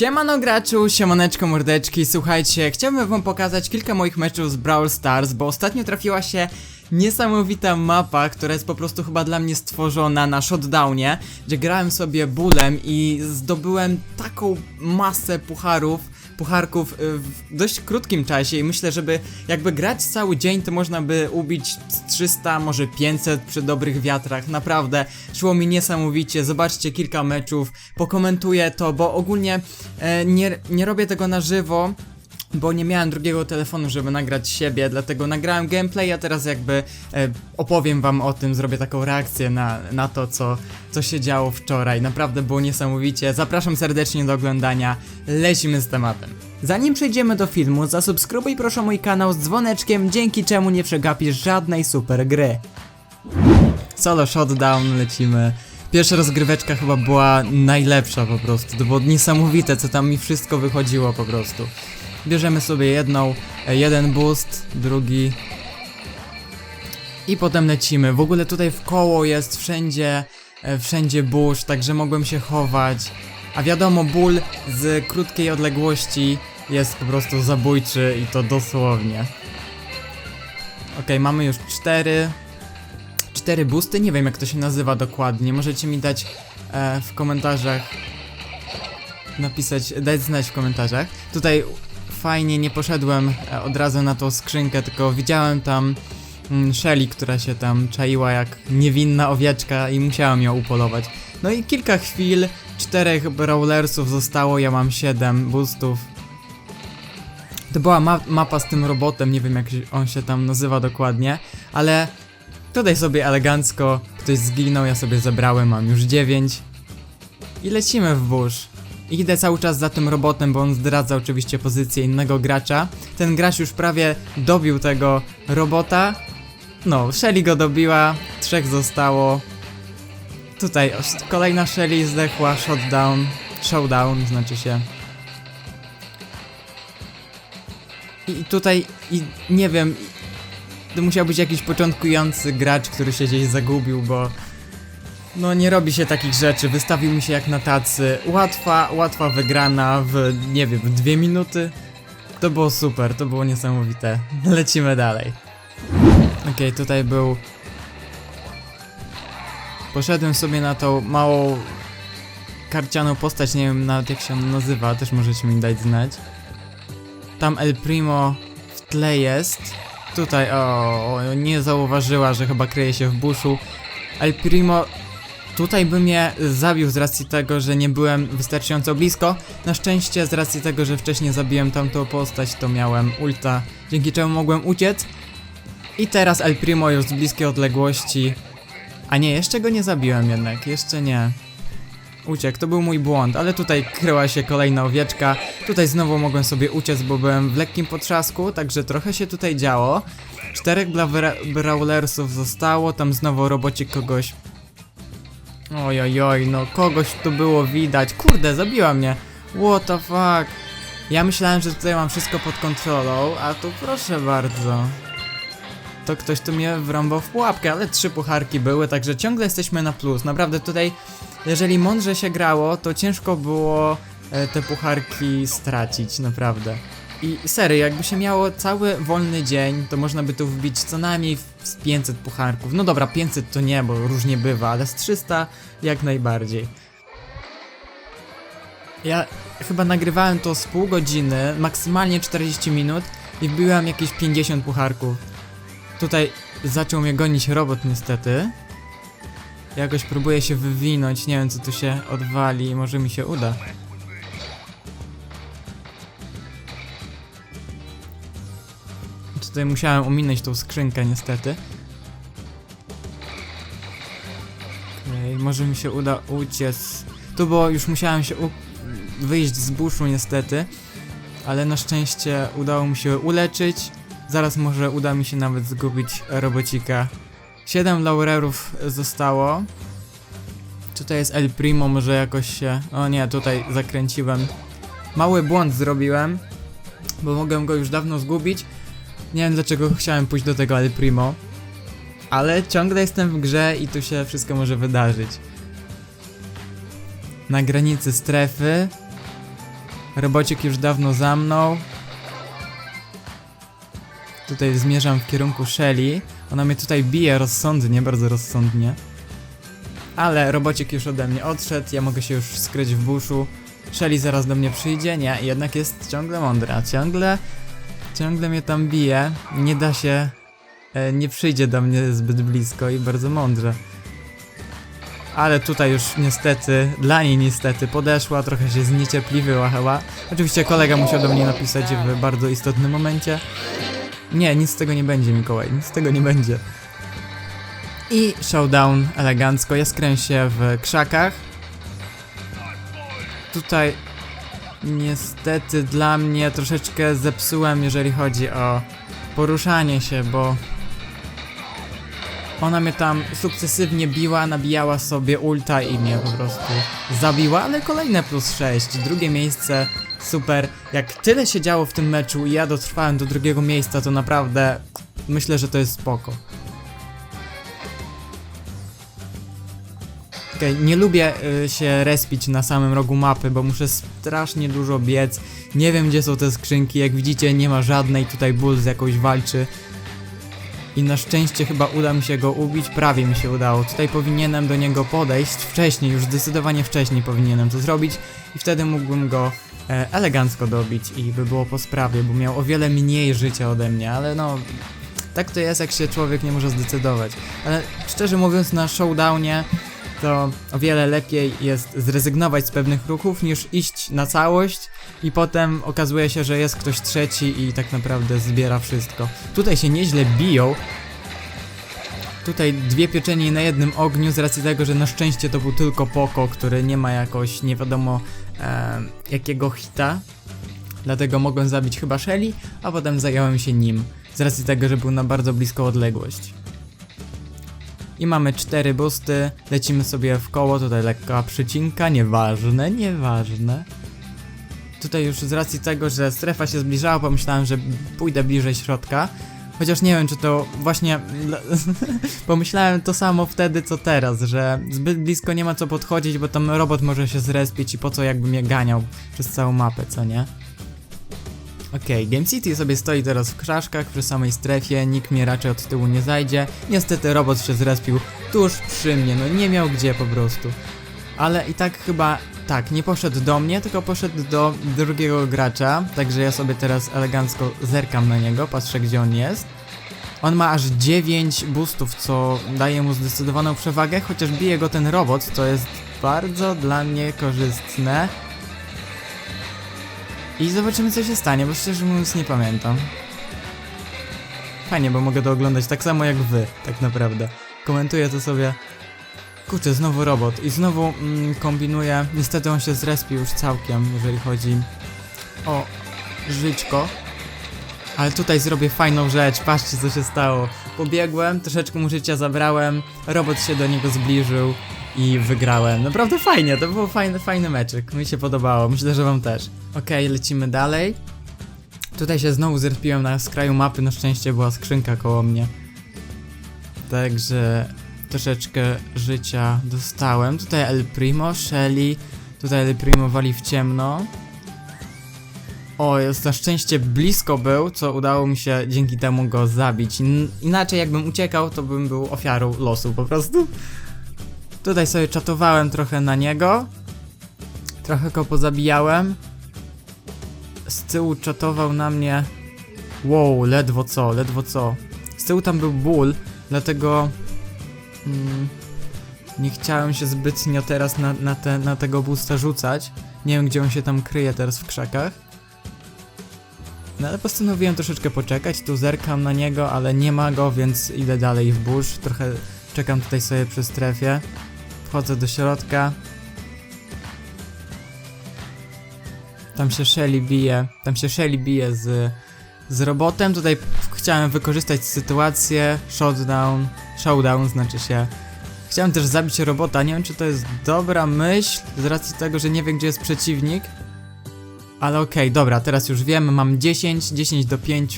Siemano graczu, siemaneczko mordeczki, słuchajcie, chciałbym wam pokazać kilka moich meczów z Brawl Stars, bo ostatnio trafiła się niesamowita mapa, która jest po prostu chyba dla mnie stworzona na shotdownie, gdzie grałem sobie bólem i zdobyłem taką masę pucharów, pucharków y, w dość krótkim czasie i myślę, żeby jakby grać cały dzień, to można by ubić z 300, może 500 przy dobrych wiatrach, naprawdę szło mi niesamowicie, zobaczcie kilka meczów, pokomentuję to, bo ogólnie e, nie, nie robię tego na żywo, bo nie miałem drugiego telefonu, żeby nagrać siebie, dlatego nagrałem gameplay, a teraz jakby e, opowiem wam o tym, zrobię taką reakcję na, na to, co, co się działo wczoraj. Naprawdę było niesamowicie. Zapraszam serdecznie do oglądania. Lecimy z tematem. Zanim przejdziemy do filmu, zasubskrybuj proszę mój kanał z dzwoneczkiem, dzięki czemu nie przegapisz żadnej super gry. Solo shotdown lecimy. Pierwsza rozgryweczka chyba była najlepsza po prostu. To było niesamowite, co tam mi wszystko wychodziło po prostu. Bierzemy sobie jedną, e, jeden boost, drugi. I potem lecimy. W ogóle tutaj w koło jest wszędzie, e, wszędzie burz, także mogłem się chować. A wiadomo, ból z krótkiej odległości jest po prostu zabójczy i to dosłownie. Okej, mamy już cztery. Cztery boosty, nie wiem jak to się nazywa dokładnie. Możecie mi dać e, w komentarzach napisać, dać znać w komentarzach. Tutaj fajnie nie poszedłem e, od razu na tą skrzynkę, tylko widziałem tam mm, Shelly, która się tam czaiła jak niewinna owieczka i musiałem ją upolować. No i kilka chwil, czterech brawlersów zostało, ja mam siedem boostów. To była ma mapa z tym robotem, nie wiem jak on się tam nazywa dokładnie, ale tutaj sobie elegancko ktoś zginął, ja sobie zebrałem, mam już dziewięć. I lecimy w burz. Idę cały czas za tym robotem, bo on zdradza oczywiście pozycję innego gracza. Ten gracz już prawie dobił tego robota. No, Shelly go dobiła, trzech zostało. Tutaj kolejna Shelly zdechła, shotdown, showdown znaczy się. I tutaj, i nie wiem, to musiał być jakiś początkujący gracz, który się gdzieś zagubił, bo no nie robi się takich rzeczy, wystawił mi się jak na tacy. Łatwa, łatwa wygrana w, nie wiem, w dwie minuty. To było super, to było niesamowite. Lecimy dalej. Okej, tutaj był... Poszedłem sobie na tą małą karcianą postać, nie wiem nawet jak się ona nazywa, też możecie mi dać znać. Tam El Primo w tle jest. Tutaj, o, nie zauważyła, że chyba kryje się w buszu. El Primo Tutaj by mnie zabił z racji tego, że nie byłem wystarczająco blisko. Na szczęście z racji tego, że wcześniej zabiłem tamtą postać, to miałem ulta, dzięki czemu mogłem uciec. I teraz El Primo już z bliskiej odległości. A nie, jeszcze go nie zabiłem jednak, jeszcze nie. Uciekł, to był mój błąd, ale tutaj kryła się kolejna owieczka. Tutaj znowu mogłem sobie uciec, bo byłem w lekkim potrzasku, także trochę się tutaj działo. Czterech brawlersów zostało, tam znowu robocik kogoś Oj, oj, oj, no kogoś tu było widać. Kurde, zabiła mnie. What the fuck. Ja myślałem, że tutaj mam wszystko pod kontrolą, a tu proszę bardzo. To ktoś tu mnie wrąbał w pułapkę, ale trzy pucharki były, także ciągle jesteśmy na plus. Naprawdę tutaj, jeżeli mądrze się grało, to ciężko było e, te pucharki stracić, naprawdę. I serio, jakby się miało cały wolny dzień, to można by tu wbić co najmniej z 500 pucharków. No dobra, 500 to nie, bo różnie bywa, ale z 300 jak najbardziej. Ja chyba nagrywałem to z pół godziny, maksymalnie 40 minut i wbiłem jakieś 50 pucharków. Tutaj zaczął mnie gonić robot niestety. Jakoś próbuję się wywinąć, nie wiem co tu się odwali, może mi się uda. Tutaj musiałem ominąć tą skrzynkę niestety. Okej, może mi się uda uciec. Tu było, już musiałem się wyjść z buszu niestety. Ale na szczęście udało mi się uleczyć. Zaraz może uda mi się nawet zgubić robocika. 7 laurerów zostało. Tutaj jest El Primo, może jakoś się... O nie, tutaj zakręciłem. Mały błąd zrobiłem, bo mogłem go już dawno zgubić. Nie wiem dlaczego chciałem pójść do tego El Primo. Ale ciągle jestem w grze i tu się wszystko może wydarzyć. Na granicy strefy. Robocik już dawno za mną. Tutaj zmierzam w kierunku Shelly. Ona mnie tutaj bije rozsądnie, bardzo rozsądnie. Ale robocik już ode mnie odszedł, ja mogę się już skryć w buszu. Shelly zaraz do mnie przyjdzie, nie, jednak jest ciągle mądra, ciągle, ciągle mnie tam bije, nie da się, e, nie przyjdzie do mnie zbyt blisko i bardzo mądrze. Ale tutaj już niestety, dla niej niestety podeszła, trochę się zniecierpliwiła chyba. Oczywiście kolega musiał do mnie napisać w bardzo istotnym momencie. Nie, nic z tego nie będzie, Mikołaj, nic z tego nie będzie. I showdown elegancko, ja skręcę w krzakach. Tutaj niestety dla mnie troszeczkę zepsułem, jeżeli chodzi o poruszanie się, bo ona mnie tam sukcesywnie biła, nabijała sobie ulta i mnie po prostu zabiła, ale kolejne plus 6, drugie miejsce, super. Jak tyle się działo w tym meczu i ja dotrwałem do drugiego miejsca, to naprawdę myślę, że to jest spoko. Okej, nie lubię y, się respić na samym rogu mapy, bo muszę strasznie dużo biec. Nie wiem gdzie są te skrzynki, jak widzicie nie ma żadnej, tutaj Bull z jakąś walczy. I na szczęście chyba uda mi się go ubić, prawie mi się udało. Tutaj powinienem do niego podejść wcześniej, już zdecydowanie wcześniej powinienem to zrobić i wtedy mógłbym go e, elegancko dobić i by było po sprawie, bo miał o wiele mniej życia ode mnie, ale no... Tak to jest, jak się człowiek nie może zdecydować. Ale szczerze mówiąc, na showdownie to o wiele lepiej jest zrezygnować z pewnych ruchów niż iść na całość i potem okazuje się, że jest ktoś trzeci i tak naprawdę zbiera wszystko. Tutaj się nieźle biją. Tutaj dwie pieczenie na jednym ogniu z racji tego, że na szczęście to był tylko Poko, który nie ma jakoś nie wiadomo e, jakiego hita. Dlatego mogłem zabić chyba Shelly, a potem zająłem się nim. Z racji tego, że był na bardzo bliską odległość. I mamy cztery busty, lecimy sobie w koło, tutaj lekka przycinka, nieważne, nieważne. Tutaj już z racji tego, że strefa się zbliżała, pomyślałem, że pójdę bliżej środka. Chociaż nie wiem, czy to właśnie... pomyślałem to samo wtedy, co teraz, że zbyt blisko nie ma co podchodzić, bo tam robot może się zrespić i po co jakby mnie ganiał przez całą mapę, co nie? Okej, Game City sobie stoi teraz w kraszkach przy samej strefie, nikt mnie raczej od tyłu nie zajdzie. Niestety robot się zrespił tuż przy mnie, no nie miał gdzie po prostu. Ale i tak chyba, tak, nie poszedł do mnie, tylko poszedł do drugiego gracza, także ja sobie teraz elegancko zerkam na niego, patrzę gdzie on jest. On ma aż 9 boostów, co daje mu zdecydowaną przewagę, chociaż bije go ten robot, co jest bardzo dla mnie korzystne. I zobaczymy co się stanie, bo szczerze mówiąc nie pamiętam. Fajnie, bo mogę to oglądać tak samo jak wy, tak naprawdę. Komentuję to sobie. Kurczę, znowu robot i znowu mm, kombinuję. Niestety on się zrespił już całkiem, jeżeli chodzi o żyćko. Ale tutaj zrobię fajną rzecz, patrzcie co się stało. Pobiegłem, troszeczkę mu życia zabrałem, robot się do niego zbliżył i wygrałem. Naprawdę fajnie, to był fajny, fajny meczyk, mi się podobało, myślę, że wam też. Okej, lecimy dalej. Tutaj się znowu zrespiłem na skraju mapy, na szczęście była skrzynka koło mnie. Także troszeczkę życia dostałem. Tutaj El Primo, Shelly, tutaj El Primo wali w ciemno. O, jest na szczęście blisko był, co udało mi się dzięki temu go zabić. In inaczej jakbym uciekał, to bym był ofiarą losu po prostu. Tutaj sobie czatowałem trochę na niego. Trochę go pozabijałem. Z tyłu czatował na mnie. Wow, ledwo co, ledwo co. Z tyłu tam był ból, dlatego. Mm, nie chciałem się zbytnio teraz na, na, te, na tego boosta rzucać. Nie wiem, gdzie on się tam kryje teraz w krzakach. No ale postanowiłem troszeczkę poczekać, tu zerkam na niego, ale nie ma go, więc idę dalej w burz. Trochę czekam tutaj sobie przy strefie. Wchodzę do środka. Tam się Shelly bije, tam się Shelly bije z, z robotem. Tutaj chciałem wykorzystać sytuację, showdown, showdown znaczy się. Chciałem też zabić robota, nie wiem czy to jest dobra myśl, z racji tego, że nie wiem gdzie jest przeciwnik. Ale okej, dobra, teraz już wiem, mam 10, 10 do 5.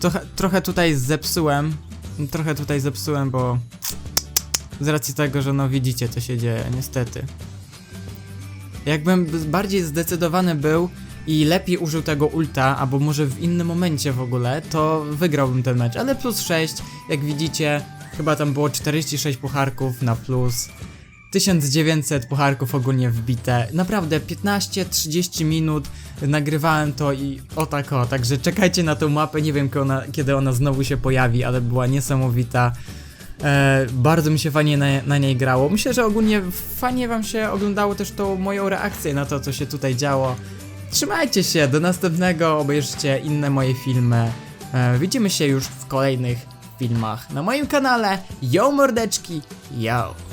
Trochę, trochę tutaj zepsułem, trochę tutaj zepsułem, bo z racji tego, że no widzicie co się dzieje, niestety. Jakbym bardziej zdecydowany był i lepiej użył tego ulta, albo może w innym momencie w ogóle, to wygrałbym ten mecz. Ale plus 6, jak widzicie, chyba tam było 46 pucharków na plus. 1900 pucharków ogólnie wbite. Naprawdę 15-30 minut nagrywałem to i o tak o, także czekajcie na tą mapę, nie wiem kiedy ona, kiedy ona znowu się pojawi, ale była niesamowita. E, bardzo mi się fajnie na, na niej grało. Myślę, że ogólnie fajnie wam się oglądało też tą moją reakcję na to, co się tutaj działo. Trzymajcie się, do następnego, obejrzyjcie inne moje filmy. E, widzimy się już w kolejnych filmach na moim kanale. Yo mordeczki, yo!